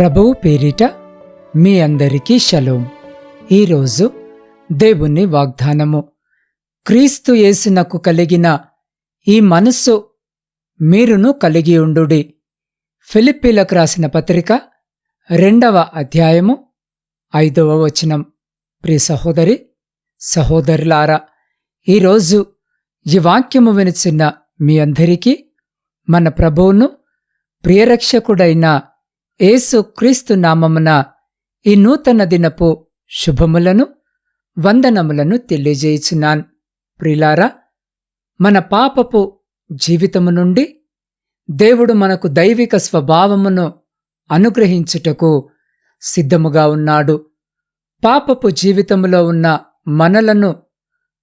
ప్రభువు పేరిట మీ అందరికీ షలోం. ఈరోజు దేవుని వాగ్దానము. క్రీస్తు యేసునకు కలిగిన ఈ మనస్సు మీరును కలిగి ఉండుడి. ఫిలిప్పీలకు రాసిన పత్రిక రెండవ అధ్యాయము ఐదవ వచనం. ప్రియ సహోదరి సహోదరులారా ఈరోజు ఈ వాక్యము వినిచిన మీ అందరికీ మన ప్రభువును ప్రియరక్షకుడైన ఏసు క్రీస్తు నామమున ఈ నూతన దినపు శుభములను వందనములను తెలియజేయుచున్నాను. ప్రిలారా మన పాపపు జీవితము నుండి దేవుడు మనకు దైవిక స్వభావమును అనుగ్రహించుటకు సిద్ధముగా ఉన్నాడు. పాపపు జీవితములో ఉన్న మనలను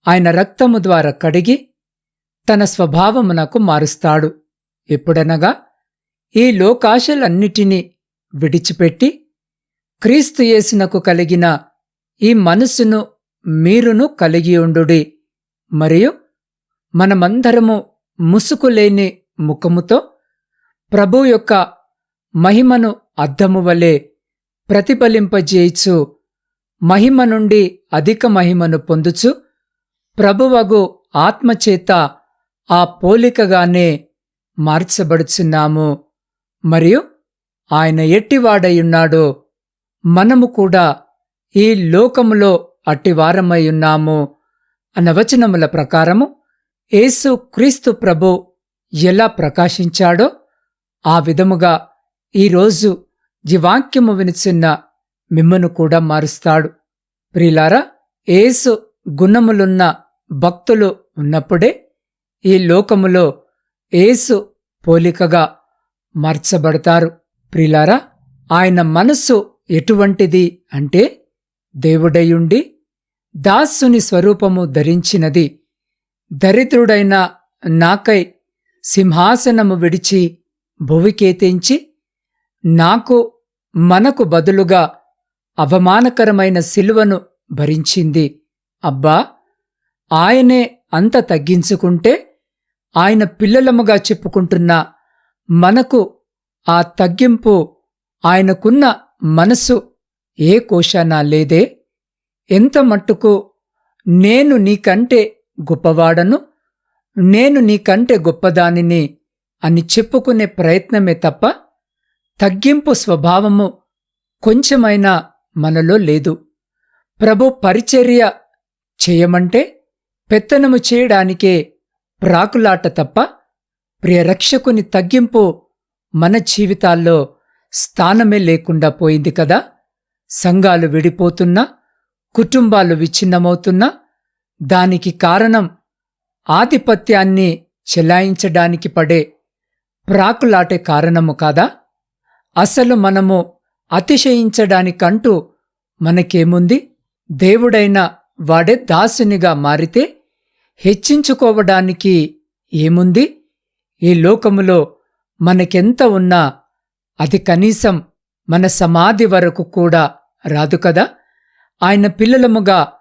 ఆయన రక్తము ద్వారా కడిగి తన స్వభావమునకు మారుస్తాడు. ఎప్పుడనగా ఈ లోకాశలన్నిటినీ విడిచిపెట్టి క్రీస్తు యేసునకు కలిగిన ఈ మనసును మీరును కలిగి ఉండుడి. మరియు మనమందరము ముసుకులేని ముఖముతో ప్రభు యొక్క మహిమను అద్దము వలె ప్రతిఫలింపజేయచ్చు. మహిమ నుండి అధిక మహిమను పొందుచు ప్రభువగు ఆత్మచేత ఆ పోలికగానే మార్చబడుచున్నాము. మరియు ఆయన ఎట్టివాడయున్నాడో మనము కూడా ఈ లోకములో అట్టివారమయ్యున్నాము అన్న వచనముల ప్రకారము యేసు క్రీస్తు ప్రభు ఎలా ప్రకాశించాడో ఆ విధముగా ఈరోజు జీవాక్యము వినిచిన్న మిమ్మను కూడా మారుస్తాడు. ప్రిలారా ఏసు గుణములున్న భక్తులు ఉన్నప్పుడే ఈ లోకములో ఏసు పోలికగా మార్చబడతారు. ప్రిలారా ఆయన మనస్సు ఎటువంటిది అంటే దేవుడయుండి దాసుని స్వరూపము ధరించినది. దరిద్రుడైన నాకై సింహాసనము విడిచి భువికేతించి నాకు మనకు బదులుగా అవమానకరమైన శిలువను భరించింది. అబ్బా ఆయనే అంత తగ్గించుకుంటే ఆయన పిల్లలముగా చెప్పుకుంటున్న మనకు ఆ తగ్గింపు ఆయనకున్న మనసు ఏ కోశానా లేదే? ఎంత మట్టుకు నేను నీకంటే గొప్పవాడను? నేను నీకంటే గొప్పదానిని అని చెప్పుకునే ప్రయత్నమే తప్ప తగ్గింపు స్వభావము కొంచెమైనా మనలో లేదు. ప్రభు పరిచర్య చేయమంటే పెత్తనము చేయడానికే ప్రాకులాట తప్ప ప్రియరక్షకుని తగ్గింపు మన జీవితాల్లో స్థానమే లేకుండా పోయింది కదా? సంఘాలు విడిపోతున్నా కుటుంబాలు విచ్ఛిన్నమవుతున్నా దానికి కారణం ఆధిపత్యాన్ని చెలాయించడానికి పడే ప్రాకులాటే కారణము కాదా? అసలు మనము అతిశయించడానికంటూ మనకేముంది? దేవుడైన వాడే దాసునిగా మారితే హెచ్చించుకోవడానికి ఏముంది? ఈ లోకములో మనకెంత ఉన్నా అది కనీసం మన సమాధి వరకు కూడా రాదు కదా? ఆయన పిల్లలముగా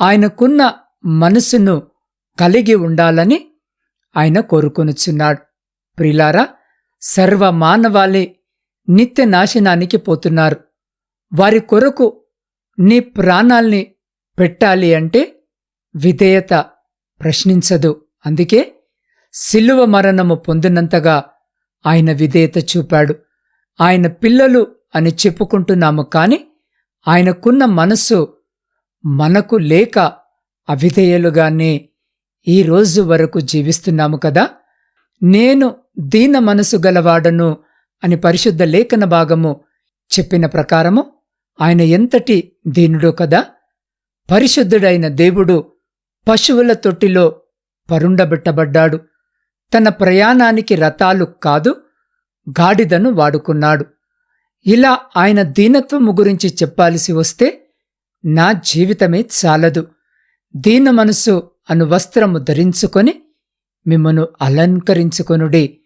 ఆయనకున్న మనసును కలిగి ఉండాలని ఆయన కోరుకొనుచున్నాడు. ప్రిలారా సర్వ మానవాళి నిత్య నాశనానికి పోతున్నారు. వారి కొరకు నీ ప్రాణాల్ని పెట్టాలి అంటే విధేయత ప్రశ్నించదు. అందుకే సిలువ మరణము పొందినంతగా ఆయన విధేయత చూపాడు. ఆయన పిల్లలు అని చెప్పుకుంటున్నాము కాని ఆయనకున్న మనస్సు మనకు లేక అవిధేయులుగానే ఈ వరకు జీవిస్తున్నాము కదా? నేను దీన మనసు గలవాడను అని పరిశుద్ధ లేఖన భాగము చెప్పిన ప్రకారము ఆయన ఎంతటి దీనుడో కదా? పరిశుద్ధుడైన దేవుడు పశువుల తొట్టిలో పరుండబెట్టబడ్డాడు. తన ప్రయాణానికి రథాలు కాదు గాడిదను వాడుకున్నాడు. ఇలా ఆయన దీనత్వము గురించి చెప్పాల్సి వస్తే నా జీవితమే చాలదు. దీన మనసు అను వస్త్రము ధరించుకొని మిమ్మను అలంకరించుకొనుడి.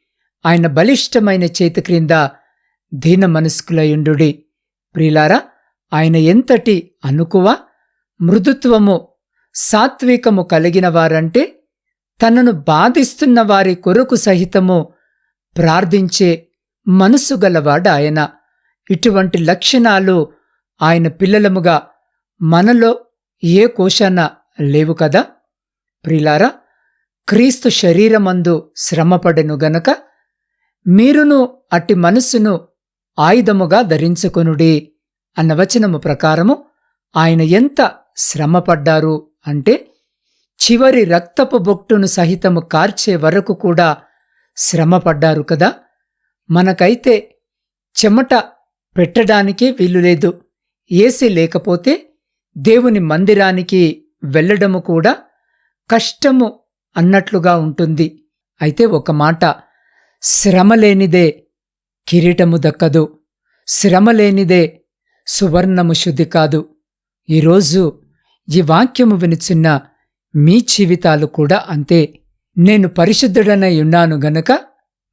ఆయన బలిష్టమైన చేతి క్రింద దీన మనస్కులయుండుడి. ప్రిలారా ఆయన ఎంతటి అనుకువ మృదుత్వము సాత్వికము కలిగిన వారంటే తనను బాధిస్తున్న వారి కొరకు సహితము ప్రార్థించే మనసు గలవాడాయన. ఇటువంటి లక్షణాలు ఆయన పిల్లలముగా మనలో ఏ కోశాన లేవు కదా? ప్రిలారా క్రీస్తు శరీరమందు శ్రమపడెను గనక మీరును అట్టి మనస్సును ఆయుధముగా ధరించుకొనుడి అన్న వచనము ప్రకారము ఆయన ఎంత శ్రమపడ్డారు అంటే చివరి రక్తపు బొట్టును సహితము కార్చే వరకు కూడా శ్రమపడ్డారు కదా? మనకైతే చెమట పెట్టడానికే వీలు లేదు. ఏసీ లేకపోతే దేవుని మందిరానికి వెళ్ళడము కూడా కష్టము అన్నట్లుగా ఉంటుంది. అయితే ఒక మాట శ్రమ లేనిదే కిరీటము దక్కదు. శ్రమ లేనిదే సువర్ణము శుద్ధి కాదు. ఈరోజు ఈ వాక్యము వినిచున్న మీ జీవితాలు కూడా అంతే. నేను పరిశుద్ధుడనై ఉన్నాను గనక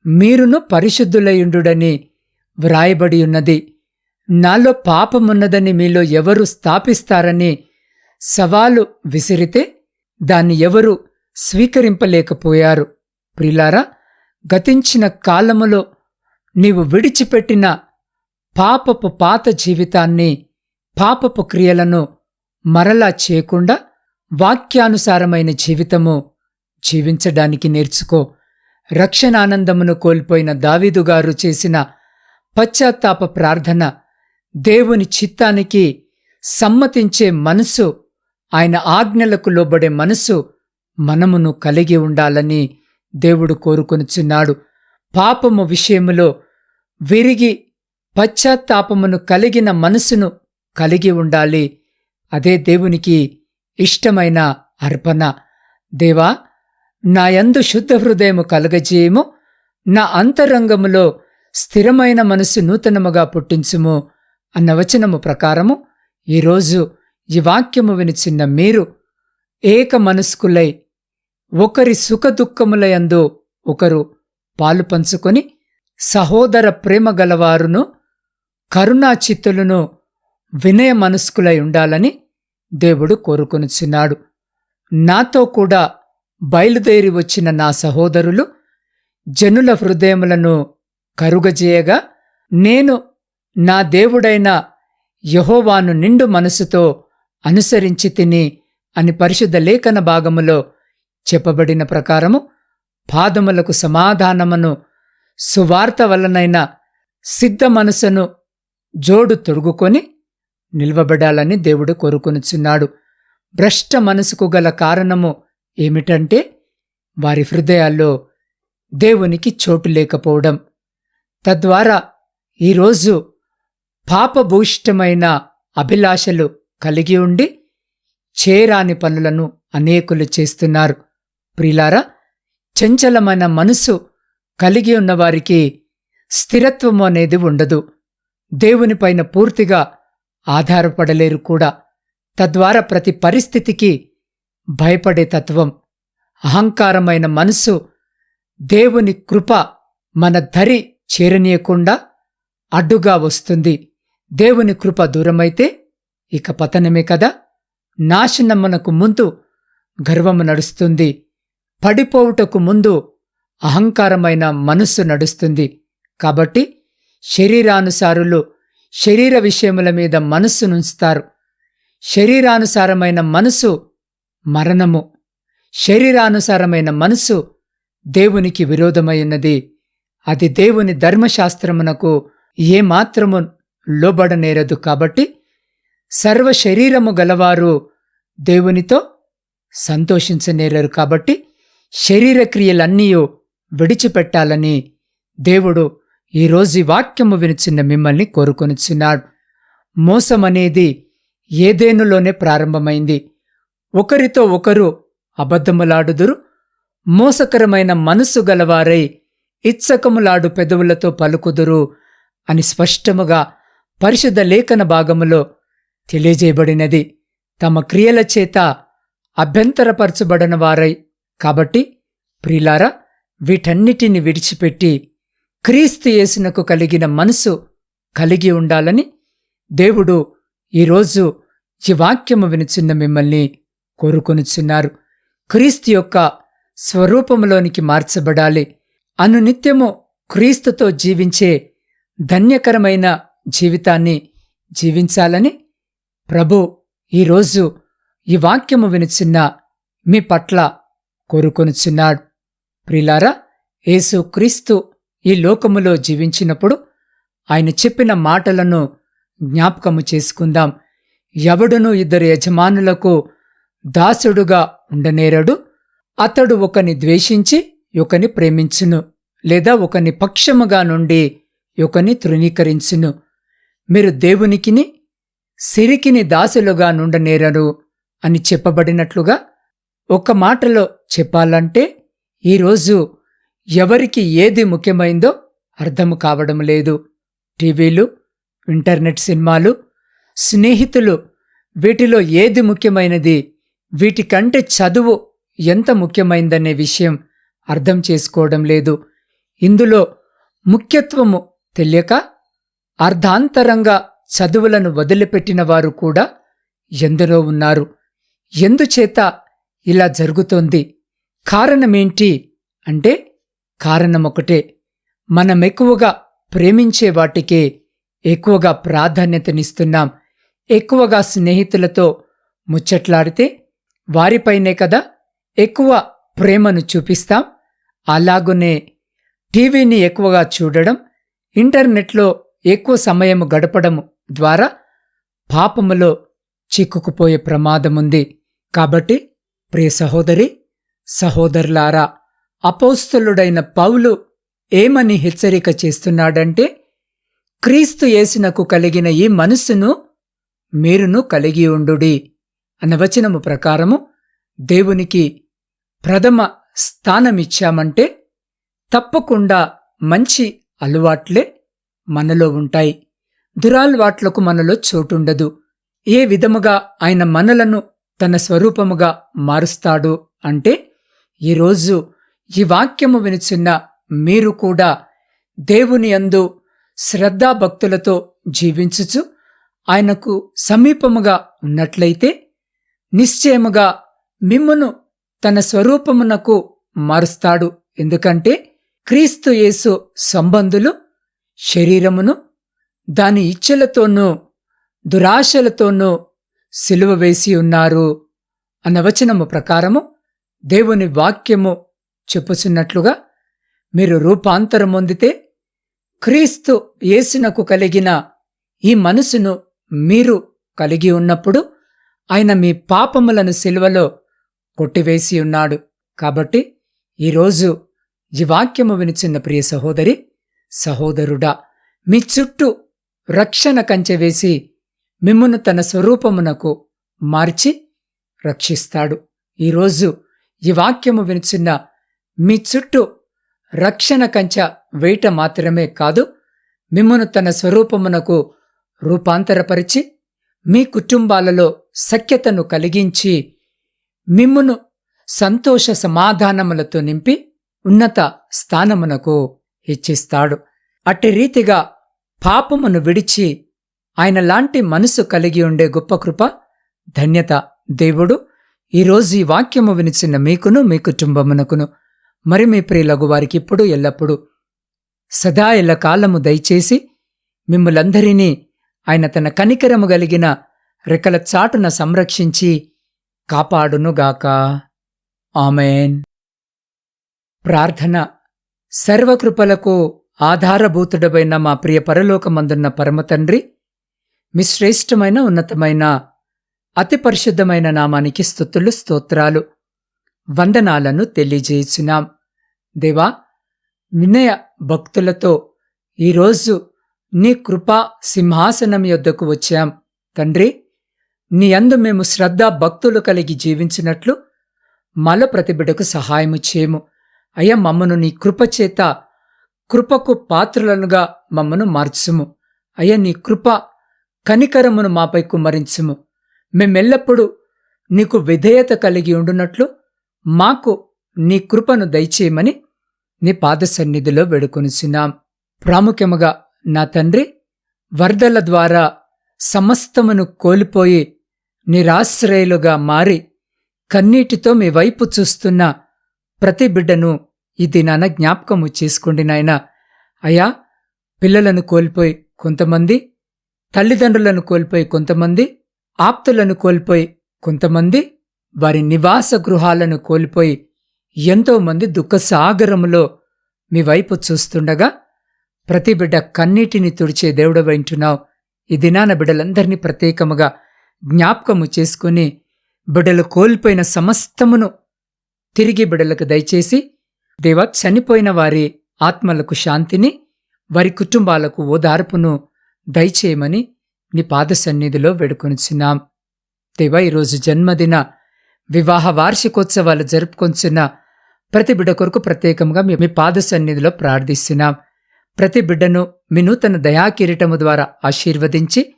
మీరును పరిశుద్ధులయుండుడని వ్రాయబడి ఉన్నది నాలో పాపమున్నదని మీలో ఎవరు స్థాపిస్తారని సవాలు విసిరితే దాన్ని ఎవరు స్వీకరింపలేకపోయారు. ప్రిలారా గతించిన కాలములో నీవు విడిచిపెట్టిన పాపపు పాత జీవితాన్ని పాపపు క్రియలను మరలా చేయకుండా వాక్యానుసారమైన జీవితము జీవించడానికి నేర్చుకో. రక్షణానందమును కోల్పోయిన దావీదుగారు చేసిన పశ్చాత్తాప ప్రార్థన దేవుని చిత్తానికి సమ్మతించే మనసు ఆయన ఆజ్ఞలకు లోబడే మనసు మనమును కలిగి ఉండాలని దేవుడు కోరుకొనుచున్నాడు. పాపము విషయములో విరిగి పశ్చాత్తాపమును కలిగిన మనసును కలిగి ఉండాలి. అదే దేవునికి ఇష్టమైన అర్పణ. దేవా నాయందు శుద్ధ హృదయము కలగజేయము. నా అంతరంగములో స్థిరమైన మనసు నూతనముగా పుట్టించుము అన్న వచనము ప్రకారము ఈరోజు ఈ వాక్యము వినిచిన్న మీరు ఏక మనస్కులై ఒకరి సుఖదుఖములయందు ఒకరు పాలు పంచుకొని సహోదర ప్రేమ గలవారును కరుణాచిత్తులను వినయ మనస్కులై ఉండాలని దేవుడు కోరుకొనుచున్నాడు. నాతో కూడా బయలుదేరి వచ్చిన నా సహోదరులు జనుల హృదయములను కరుగజేయగా నేను నా దేవుడైన యహోవాను నిండు మనసుతో అనుసరించి తిని అని పరిశుద్ధ లేఖన భాగములో చెప్పబడిన ప్రకారము పాదములకు సమాధానమును సువార్త వలనైన సిద్ధ మనసును జోడు తొడుగుకొని నిల్వబడాలని దేవుడు కోరుకొనుచున్నాడు. భ్రష్ట మనసుకు గల కారణము ఏమిటంటే వారి హృదయాల్లో దేవునికి చోటు లేకపోవడం. తద్వారా ఈరోజు పాపభూయిష్టమైన అభిలాషలు కలిగి ఉండి చేరాని పనులను అనేకులు చేస్తున్నారు. ప్రిలారా చంచలమైన మనసు కలిగి ఉన్నవారికి స్థిరత్వము అనేది ఉండదు. దేవునిపైన పూర్తిగా ఆధారపడలేరు కూడా. తద్వారా ప్రతి పరిస్థితికి భయపడే తత్వం అహంకారమైన మనసు దేవుని కృప మన ధరి చేరనీయకుండా అడ్డుగా వస్తుంది. దేవుని కృప దూరమైతే ఇక పతనమే కదా? నాశనమునకు ముందు గర్వము నడుస్తుంది. పడిపోవుటకు ముందు అహంకారమైన మనస్సు నడుస్తుంది. కాబట్టి శరీరానుసారులు శరీర విషయముల మీద మనస్సునుంచుతారు. శరీరానుసారమైన మనసు మరణము. శరీరానుసారమైన మనసు దేవునికి విరోధమైనది. అది దేవుని ధర్మశాస్త్రమునకు ఏమాత్రము లోబడనేరదు కాబట్టి సర్వ శరీరము గలవారు దేవునితో సంతోషించనేరరు కాబట్టి శరీరక్రియలన్నీ విడిచిపెట్టాలని దేవుడు ఈరోజు ఈ వాక్యము వినిచిన్న మిమ్మల్ని కోరుకొనిచున్నాడు. మోసమనేది ఏదేనులోనే ప్రారంభమైంది. ఒకరితో ఒకరు అబద్ధములాడుదురు. మోసకరమైన మనసు గలవారై ఇచ్చకములాడు పెదవులతో పలుకుదురు అని స్పష్టముగా పరిశుద్ధ లేఖన భాగములో తెలియజేయబడినది. తమ క్రియల చేత అభ్యంతరపరచబడిన వారై కాబట్టి ప్రిలారా వీటన్నిటిని విడిచిపెట్టి క్రీస్తు యేసునకు కలిగిన మనసు కలిగి ఉండాలని దేవుడు ఈరోజు ఈ వాక్యము వినుచున్న మిమ్మల్ని కోరుకొనుచున్నారు. క్రీస్తు యొక్క స్వరూపంలోనికి మార్చబడాలి. అనునిత్యము క్రీస్తుతో జీవించే ధన్యకరమైన జీవితాన్ని జీవించాలని ప్రభు ఈరోజు ఈ వాక్యము వినుచున్న మీ పట్ల కోరుకొనుచున్నాడు. ప్రిలారా యేసు క్రీస్తు ఈ లోకములో జీవించినప్పుడు ఆయన చెప్పిన మాటలను జ్ఞాపకము చేసుకుందాం. ఎవడును ఇద్దరు యజమానులకు దాసుడుగా ఉండనేరడు. అతడు ఒకని ద్వేషించి ఒకని ప్రేమించును లేదా ఒకని పక్షముగా నుండి ఒకని తృణీకరించును. మీరు దేవునికిని సిరికిని దాసులుగా నుండనేరరు అని చెప్పబడినట్లుగా ఒక మాటలో చెప్పాలంటే ఈరోజు ఎవరికి ఏది ముఖ్యమైందో అర్థం కావడం లేదు. టీవీలు ఇంటర్నెట్ సినిమాలు స్నేహితులు వీటిలో ఏది ముఖ్యమైనది వీటికంటే చదువు ఎంత ముఖ్యమైందనే విషయం అర్థం చేసుకోవడం లేదు. ఇందులో ముఖ్యత్వము తెలియక అర్ధాంతరంగా చదువులను వదిలిపెట్టిన వారు కూడా ఎందరో ఉన్నారు. ఎందుచేత ఇలా జరుగుతోంది? కారణమేంటి అంటే కారణమొకటే మనమెక్కువగా ప్రేమించే వాటికే ఎక్కువగా ప్రాధాన్యతనిస్తున్నాం. ఎక్కువగా స్నేహితులతో ముచ్చట్లాడితే వారిపైనే కదా ఎక్కువ ప్రేమను చూపిస్తాం. అలాగునే టీవీని ఎక్కువగా చూడడం ఇంటర్నెట్లో ఎక్కువ సమయం గడపడం ద్వారా పాపములో చిక్కుకుపోయే ప్రమాదముంది. కాబట్టి ప్రియ సహోదరి సహోదరులారా అపోస్తులుడైన పౌలు ఏమని హెచ్చరిక చేస్తున్నాడంటే క్రీస్తు యేసునకు కలిగిన ఈ మనస్సును మీరును కలిగి ఉండుడి అన్న వచనము ప్రకారము దేవునికి ప్రథమ స్థానమిచ్చామంటే తప్పకుండా మంచి అలవాట్లే మనలో ఉంటాయి. దురాల్వాట్లకు మనలో చోటుండదు. ఏ విధముగా ఆయన మనలను తన స్వరూపముగా మారుస్తాడు అంటే ఈరోజు ఈ వాక్యము వినుచున్న మీరు కూడా దేవుని అందు శ్రద్ధాభక్తులతో జీవించుచు ఆయనకు సమీపముగా ఉన్నట్లయితే నిశ్చయముగా మిమ్మును తన స్వరూపమునకు మారుస్తాడు. ఎందుకంటే క్రీస్తు యేసు సంబంధులు శరీరమును దాని ఇచ్చలతోనూ దురాశలతోనూ సిలువ వేసి ఉన్నారు. అన్న వచనము ప్రకారము దేవుని వాక్యము చెప్పుచున్నట్లుగా మీరు రూపాంతరం పొందితే క్రీస్తు యేసునకు కలిగిన ఈ మనసును మీరు కలిగి ఉన్నప్పుడు ఆయన మీ పాపములను సిలువలో కొట్టివేసి ఉన్నాడు. కాబట్టి ఈరోజు ఈ వాక్యము వినిచిన్న ప్రియ సహోదరి సహోదరుడా మీ చుట్టూ రక్షణ కంచె వేసి మిమ్మును తన స్వరూపమునకు మార్చి రక్షిస్తాడు. ఈరోజు ఈ వాక్యము వినిచిన్న మీ చుట్టూ రక్షణ కంచ వేట మాత్రమే కాదు మిమ్మను తన స్వరూపమునకు రూపాంతరపరిచి మీ కుటుంబాలలో సఖ్యతను కలిగించి మిమ్మును సంతోష సమాధానములతో నింపి ఉన్నత స్థానమునకు హెచ్చిస్తాడు అట్టి రీతిగా పాపమును విడిచి ఆయన లాంటి మనసు కలిగి ఉండే గొప్ప కృప ధన్యత దేవుడు. ఈరోజు ఈ వాక్యము వినిచిన మీకును మీ కుటుంబమునకును. మరి మీ ప్రియులగు ఇప్పుడు ఎల్లప్పుడూ సదా ఎల్లకాలము దయచేసి మిమ్మలందరినీ ఆయన తన కనికరము కలిగిన రెక్కల చాటున సంరక్షించి కాపాడునుగాక. ఆమెన్. ప్రార్థన సర్వకృపలకు ఆధారభూతుడమైన మా ప్రియ పరలోకమందున్న పరమతండ్రి మీ శ్రేష్టమైన ఉన్నతమైన అతి పరిశుద్ధమైన నామానికి స్థుతులు స్తోత్రాలు వందనాలను తెలియజేసినాం దేవా వినయ భక్తులతో ఈరోజు నీ కృపా సింహాసనం యొద్దకు వచ్చాం. తండ్రి నీ అందు మేము శ్రద్ధ భక్తులు కలిగి జీవించినట్లు మల ప్రతిబిడకు సహాయము చేయము అయ్యా మమ్మను నీ కృపచేత కృపకు పాత్రలనుగా మమ్మను మార్చుము. అయ్యా నీ కృప కనికరమును మాపై కుమరించుము మేమెల్లప్పుడూ నీకు విధేయత కలిగి ఉండునట్లు మాకు నీ కృపను దయచేయమని నీ పాద సన్నిధిలో వేడుకొనిచున్నాం. ప్రాముఖ్యముగా నా తండ్రి వరదల ద్వారా సమస్తమును కోల్పోయి నిరాశ్రయులుగా మారి కన్నీటితో మీ వైపు చూస్తున్న ప్రతి బిడ్డను ఇది నాన్న జ్ఞాపకము చేసుకోండి నాయన. అయా పిల్లలను కోల్పోయి కొంతమంది తల్లిదండ్రులను కోల్పోయి కొంతమంది ఆప్తులను కోల్పోయి కొంతమంది వారి నివాస గృహాలను కోల్పోయి ఎంతోమంది దుఃఖసాగరంలో దుఃఖసాగరములో మీ వైపు చూస్తుండగా ప్రతి బిడ్డ కన్నీటిని తుడిచే దేవుడు వింటున్నావు ఈ దినాన బిడ్డలందరినీ ప్రత్యేకముగా జ్ఞాపకము చేసుకుని బిడ్డలు కోల్పోయిన సమస్తమును తిరిగి బిడ్డలకు దయచేసి దేవా చనిపోయిన వారి ఆత్మలకు శాంతిని వారి కుటుంబాలకు ఓదార్పును దయచేయమని నీ పాద సన్నిధిలో వేడుకొనిచున్నాం. దేవ ఈరోజు జన్మదిన వివాహ వార్షికోత్సవాలు జరుపుకొంచున్న ప్రతి బిడ్డ కొరకు ప్రత్యేకంగా మీ మీ పాద సన్నిధిలో ప్రార్థిస్తున్నాం. ప్రతి బిడ్డను మీ నూతన దయాకిరీటము ద్వారా ఆశీర్వదించి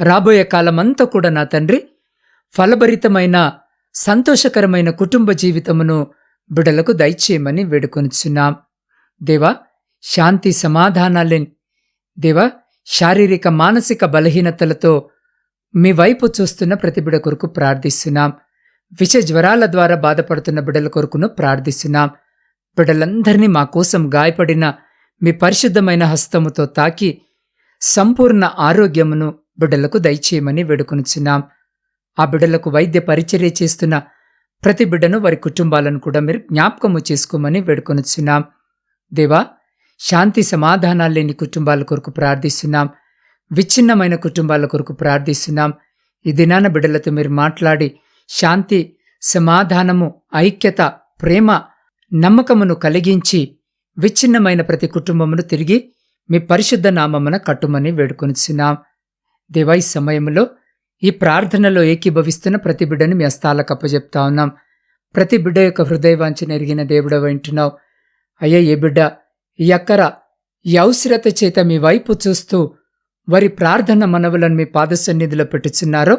రాబోయే కాలమంతా కూడా నా తండ్రి ఫలభరితమైన సంతోషకరమైన కుటుంబ జీవితమును బిడలకు దయచేయమని వేడుకొనిచున్నాం. దేవా శాంతి సమాధానాలేని దేవా శారీరక మానసిక బలహీనతలతో మీ వైపు చూస్తున్న ప్రతి బిడ కొరకు ప్రార్థిస్తున్నాం. విష జ్వరాల ద్వారా బాధపడుతున్న బిడ్డల కొరకును ప్రార్థిస్తున్నాం. బిడ్డలందరినీ మా కోసం గాయపడిన మీ పరిశుద్ధమైన హస్తముతో తాకి సంపూర్ణ ఆరోగ్యమును బిడ్డలకు దయచేయమని వేడుకొనిచున్నాం. ఆ బిడ్డలకు వైద్య పరిచర్య చేస్తున్న ప్రతి బిడ్డను వారి కుటుంబాలను కూడా మీరు జ్ఞాపకము చేసుకోమని వేడుకొనిచున్నాం. దేవా శాంతి సమాధానాలు లేని కుటుంబాల కొరకు ప్రార్థిస్తున్నాం. విచ్ఛిన్నమైన కుటుంబాల కొరకు ప్రార్థిస్తున్నాం. ఈ దినాన బిడ్డలతో మీరు మాట్లాడి శాంతి సమాధానము ఐక్యత ప్రేమ నమ్మకమును కలిగించి విచ్ఛిన్నమైన ప్రతి కుటుంబమును తిరిగి మీ పరిశుద్ధ నామమున కట్టుమని వేడుకొనిచున్నాం. దేవా ఈ సమయంలో ఈ ప్రార్థనలో ఏకీభవిస్తున్న ప్రతి బిడ్డను మీ అస్తాలకు అప్పజెప్తా ఉన్నాం. ప్రతి బిడ్డ యొక్క హృదయవాంఛన ఎరిగిన దేవుడ వింటున్నావు అయ్యా ఏ బిడ్డ ఈ అక్కర ఈ అవసరత చేత మీ వైపు చూస్తూ వారి ప్రార్థన మనవులను మీ పాదసన్నిధిలో పెట్టుచున్నారో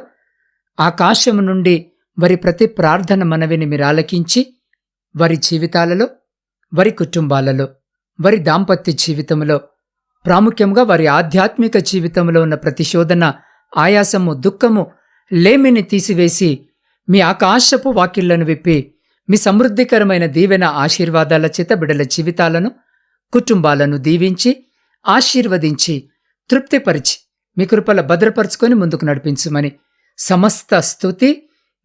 ఆకాశము నుండి వారి ప్రతి ప్రార్థన మనవిని మీరు ఆలకించి వారి జీవితాలలో వారి కుటుంబాలలో వారి దాంపత్య జీవితంలో ప్రాముఖ్యంగా వారి ఆధ్యాత్మిక జీవితంలో ఉన్న ప్రతిశోధన ఆయాసము దుఃఖము లేమిని తీసివేసి మీ ఆకాశపు వాకిళ్ళను విప్పి మీ సమృద్ధికరమైన దీవెన ఆశీర్వాదాల చేత బిడల జీవితాలను కుటుంబాలను దీవించి ఆశీర్వదించి తృప్తిపరిచి మీ కృపల భద్రపరుచుకొని ముందుకు నడిపించుమని సమస్త స్థుతి